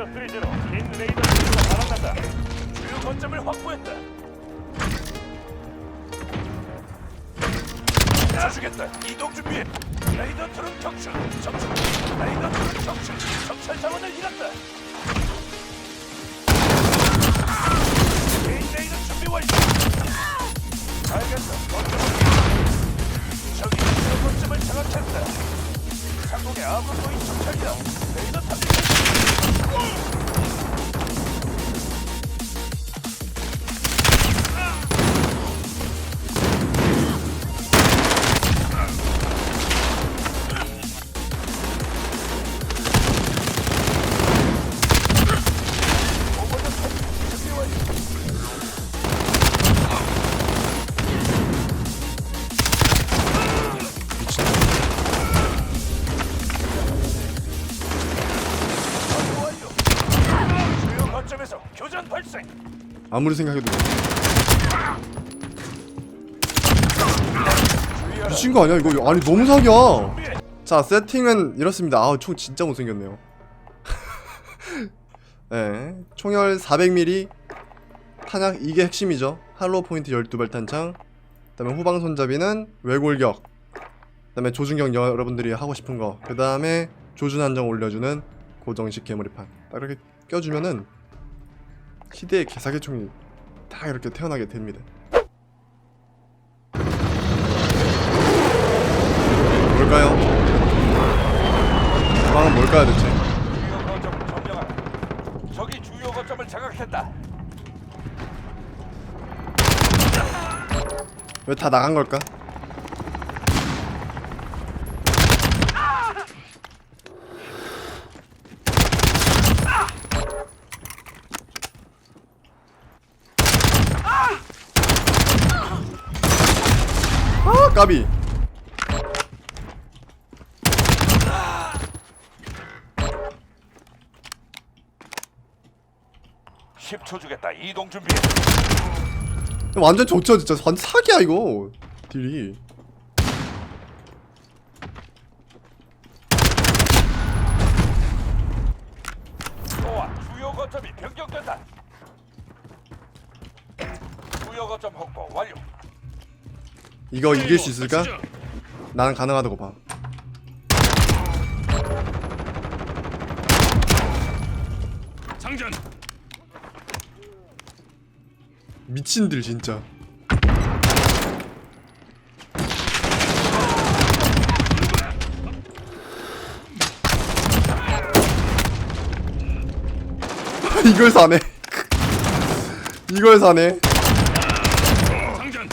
타이어 3제로 긴 레이더 기술로 바라난다. 주요 거점을 확보했다. 쏴주겠다. 이동 준비해. 레이더 트럭 격출. 정찰. 레이더 트럭 격출. 정찰 자원을 잃었다. 아무리 생각해도. 미친 거 아니야? 이거 아니 너무 사기야. 자 세팅은 이렇습니다. 아우 총 진짜 못생겼네요. 네 총열 400mm 탄약 이게 핵심이죠. 할로우 포인트 12발 탄창. 그 다음에 후방 손잡이는 외골격. 그 다음에 조준경 여러분들이 하고 싶은 거그 다음에 조준 안정 올려주는 고정식 개머리판. 딱 이렇게 껴주면은 시대의 개사기총이 다 이렇게 태어나게 됩니다 뭘까요? 방은 뭘까요 대체? 주요 거점을 점령하라. 적이 주요 거점을 장악했다. 왜 다 나간 걸까? 아 까비 10초 주겠다. 이동 준비. 완전 좋죠 진짜 완전 사기야 이거 딜이 좋아. 주요 거점이 변경된다. 주요 거점 확보 완료. 이거 이길 수 있을까? 나는 가능하다고 봐. 장전. 미친들 진짜. 이걸 사네. 이걸 사네 장전.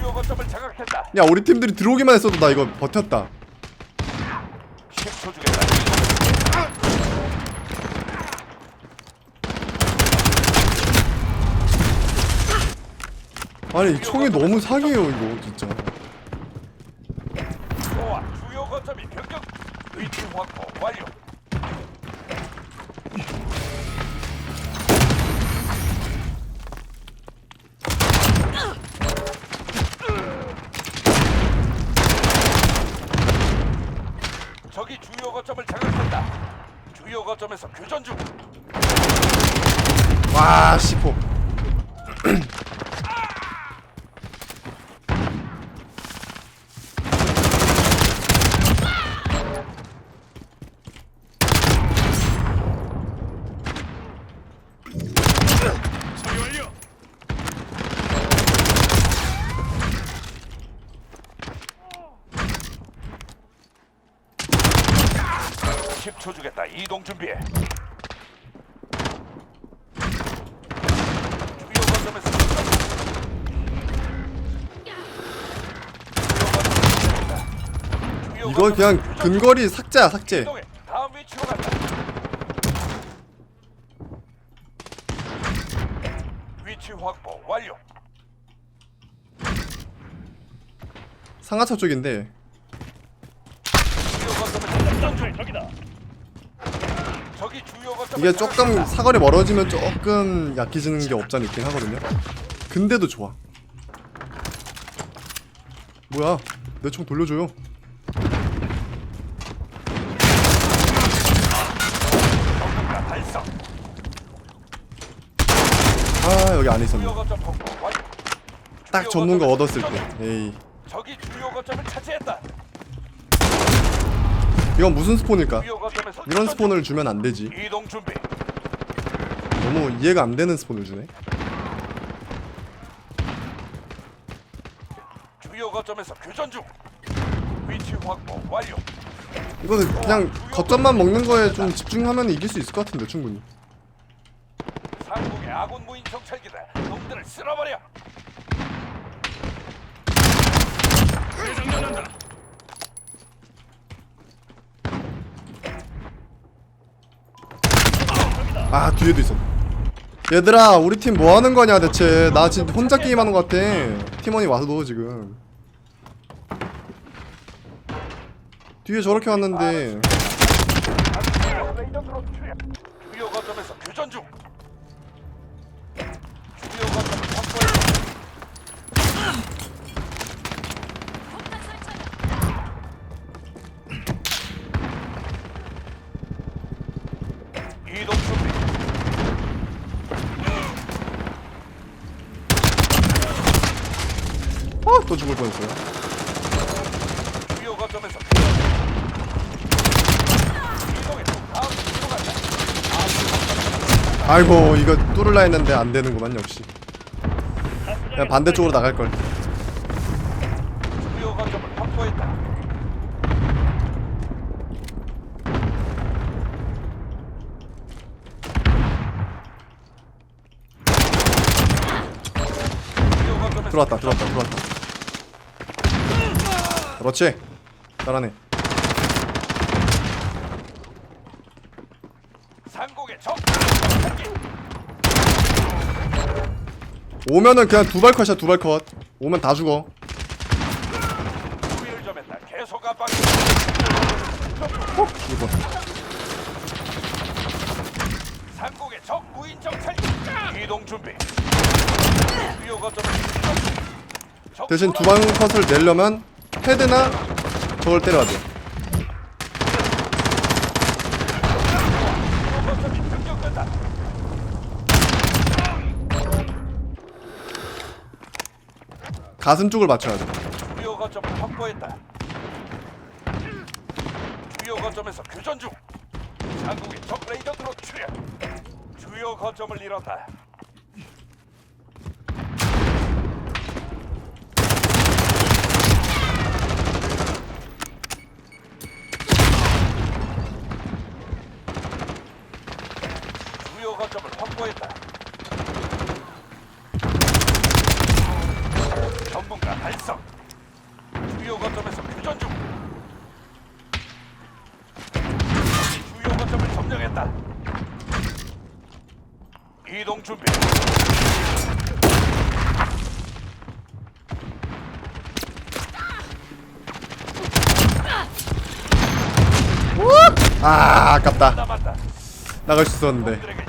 주요 거점을 장악했다. 야 우리 팀들이 들어오기만 했어도 나 이거 버텼다 10초 주겠다. 아니 이 총이 너무 사기예요 이거 진짜 좋아. 주요 거점이 변경. 위치 확보 주요 거점에서 교전 중. 와 시포 처리 완료. (10초) 주겠다 이동 준비해. 주요 거점에서 주요 이거 그냥. 근거리 삭제야 삭제. 이동해. 다음 위치로 간다. 위치 확보 완료. 상하차 쪽인데. 주요 적이다 적 이 이게 조금. 사거리 멀어지면 조금 약해지는 게 없잖아 있긴 하거든요 근데도 좋아 뭐야 내 총 돌려줘요. 아 여기 안에 있었네. 딱 전문가 얻었을. 때. 에이. 적이 주요 거점을 차지했다. 이건 무슨 스폰일까? 이런 스폰을 주면 안 되지. 중. 이동 준비. 너무 이해가 안 되는 스폰을 주네. 주요 거점에서 교전 중. 위치 확보 완료. 이거는 그냥 거점만 먹는 거에 좀 집중하면 이길 수 있을 것 같은데 충분히. 상공의 아군 무인 정찰기다. 놈들을 쓸어버려. 대장전한다. 아 뒤에도 있어. 얘들아 우리 팀 뭐 하는 거냐 대체? 나 지금 혼자 게임하는 것 같아. 팀원이 와서도 지금. 뒤에 저렇게 왔는데 어또 죽을 뻔했어요. 아이고 이거 뚫을라 했는데 안 되는구만 역시. 그냥 반대쪽으로 나갈 걸. 들어왔다 들어왔다 들어왔다. 그렇지. 잘하네. 상공의 적. 전기. 오면은 그냥 두발 컷이야 두발 컷. 오면 다 죽어. 주의를 점했다. 계속 압박. 어? 이거. 상공의 적 무인 정찰기. 이동 준비. 주요 거점을 적 대신 두 방 컷을 내려면 헤드나 저걸 때려야 돼. 가슴 쪽을 맞춰야 돼. 주요 거점을 확보했다. 주요 거점에서 교전 중. 한국의 적 레이더 드론 출현. 주요 거점을 잃었다. 주요 거점을 확보했다. 전문가 달성. 주요 거점에서 교전 중. 주요 거점을 점령했다. 이동 준비. 아 아깝다. 남았다. 나갈 수 있었는데.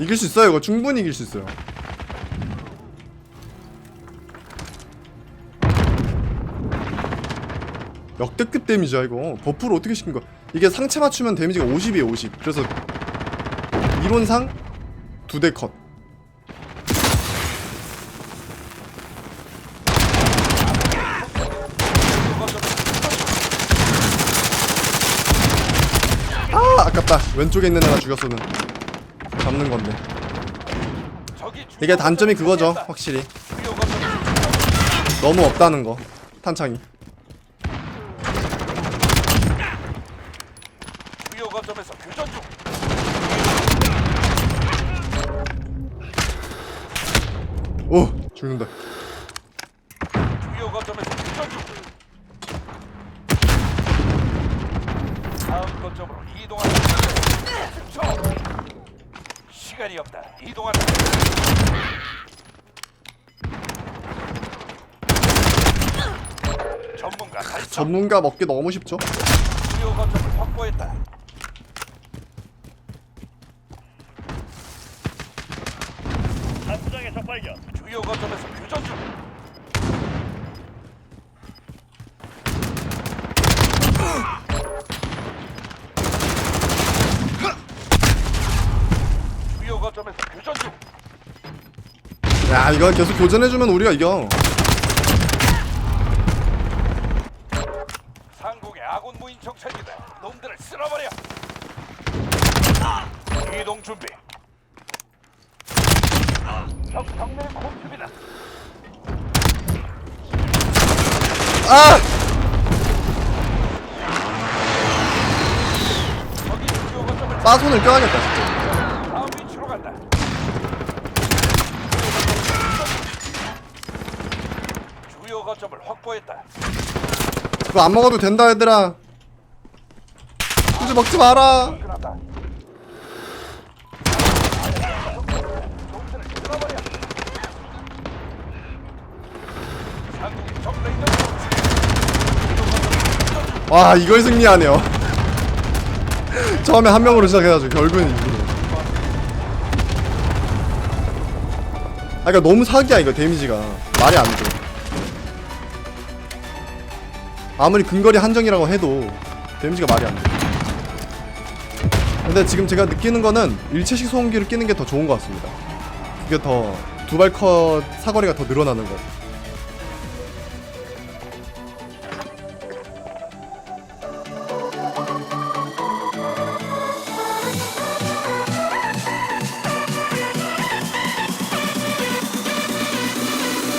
이길 수 있어요 이거. 충분히 이길 수 있어요. 역대급 데미지야 이거. 버프를 어떻게 시킨 거야? 이게 상체 맞추면 데미지가 50이에요 50 그래서 이론상 두 대 컷 주요 거점을 아 아깝다 왼쪽에 있는 애가 죽였어는 잡는 건데 이게 단점이 그거죠. 확실히 너무 없다는 거 탄창이. 오 죽는다. 다음 거점으로 이동한다. 저 시간이 없다. 이동한다. 전문가 달성. 전문가 먹기 너무 쉽죠 주요 거점을 확보했다. 전투장에서 발견. 주요 거점에서 교전 중. 주요 거점에서 교전 중. 야 이거 계속 교전해주면 우리가 이겨 상공의 아군 무인 정찰기다. 놈들을 쓸어버려. 이동 준비. 적 정밀 공습이다. 아! 적이 주요 거점을 빠손을 껴야겠다 진짜 다음 위치로 간다. 주요 거점을 확보했다. 그거 안 먹어도 된다 얘들아. 굳이 먹지 마라. 끝났다. 적 레이더 와 이걸 승리하네요. 처음에 한 명으로 시작해가지고 결국은 이기네. 아 그니까 너무 사기야 이거 데미지가. 말이 안돼 아무리 근거리 한정이라고 해도 데미지가 말이 안돼. 근데 지금 제가 느끼는 거는 일체식 소음기를 끼는 게 더 좋은 것 같습니다. 그게 더 두발 컷 사거리가 더 늘어나는 거